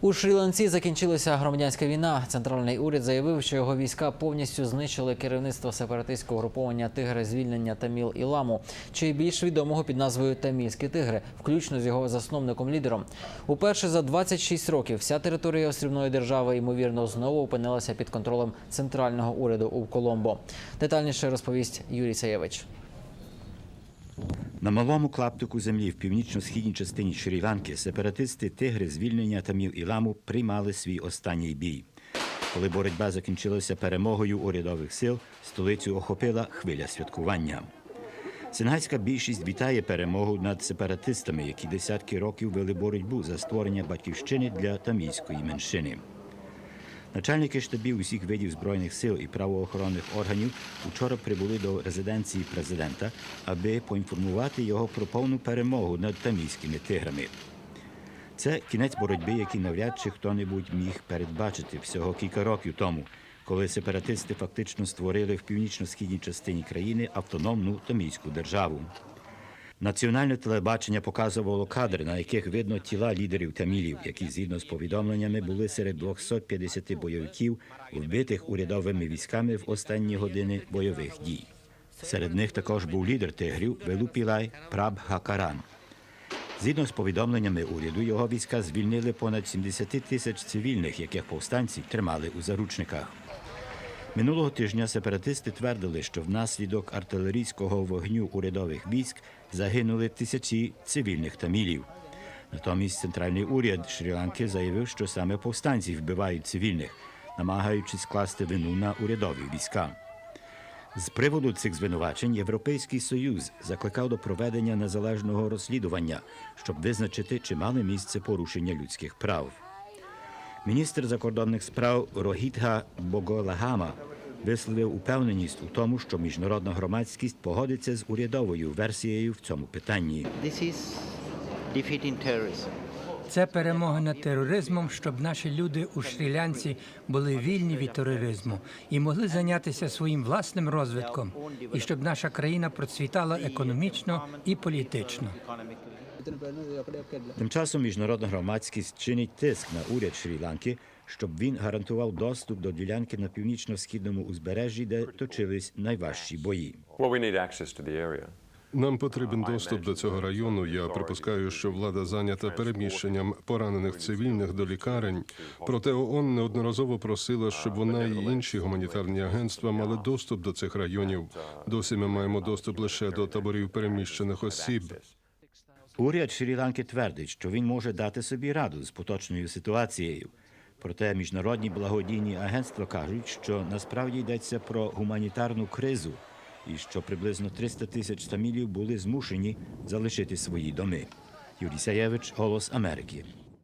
У Шрі-Ланці закінчилася громадянська війна. Центральний уряд заявив, що його війська повністю знищили керівництво сепаратистського груповання Тигри звільнення Таміл і Ламу, чи більш відомого під назвою Тамільські тигри, включно з його засновником-лідером. Уперше за 26 років вся територія острівної держави ймовірно знову опинилася під контролем центрального уряду у Коломбо. Детальніше розповість Юрій Саєвич. На малому клаптику землі в північно-східній частині Шрі-Ланки сепаратисти тигри звільнення Таміл Іламу приймали свій останній бій. Коли боротьба закінчилася перемогою урядових сил, столицю охопила хвиля святкування. Сенгальська більшість вітає перемогу над сепаратистами, які десятки років вели боротьбу за створення батьківщини для тамільської меншини. Начальники штабів усіх видів збройних сил і правоохоронних органів учора прибули до резиденції президента, аби поінформувати його про повну перемогу над тамільськими тиграми. Це кінець боротьби, який навряд чи хто-небудь міг передбачити всього кілька років тому, коли сепаратисти фактично створили в північно-східній частині країни автономну тамільську державу. Національне телебачення показувало кадри, на яких видно тіла лідерів тамілів, які згідно з повідомленнями були серед 250 бойовиків, вбитих урядовими військами в останні години бойових дій. Серед них також був лідер тигрів Велупілай Праб Хакаран. Згідно з повідомленнями уряду, його війська звільнили понад 70 тисяч цивільних, яких повстанці тримали у заручниках. Минулого тижня сепаратисти твердили, що внаслідок артилерійського вогню урядових військ загинули тисячі цивільних тамілів. Натомість центральний уряд Шрі-Ланки заявив, що саме повстанці вбивають цивільних, намагаючись скласти вину на урядові війська. З приводу цих звинувачень Європейський Союз закликав до проведення незалежного розслідування, щоб визначити, чи мали місце порушення людських прав. Міністр закордонних справ Рогітга Боголагама висловив упевненість у тому, що міжнародна громадськість погодиться з урядовою версією в цьому питанні. This is defeating terrorism. Це перемога над тероризмом, щоб наші люди у Шрі-Лянці були вільні від тероризму і могли зайнятися своїм власним розвитком, і щоб наша країна процвітала економічно і політично. Тим часом міжнародна громадськість чинить тиск на уряд Шрі-Ланки, щоб він гарантував доступ до ділянки на північно-східному узбережжі, де точились найважчі бої. Нам потрібен доступ до цього району. Я припускаю, що влада зайнята переміщенням поранених цивільних до лікарень. Проте ООН неодноразово просила, щоб вона і інші гуманітарні агентства мали доступ до цих районів. Досі ми маємо доступ лише до таборів переміщених осіб. Уряд Шрі-Ланки твердить, що він може дати собі раду з поточною ситуацією. Проте міжнародні благодійні агентства кажуть, що насправді йдеться про гуманітарну кризу і що приблизно 300 тисяч тамілів були змушені залишити свої доми. Юрій Саєвич, Голос Америки.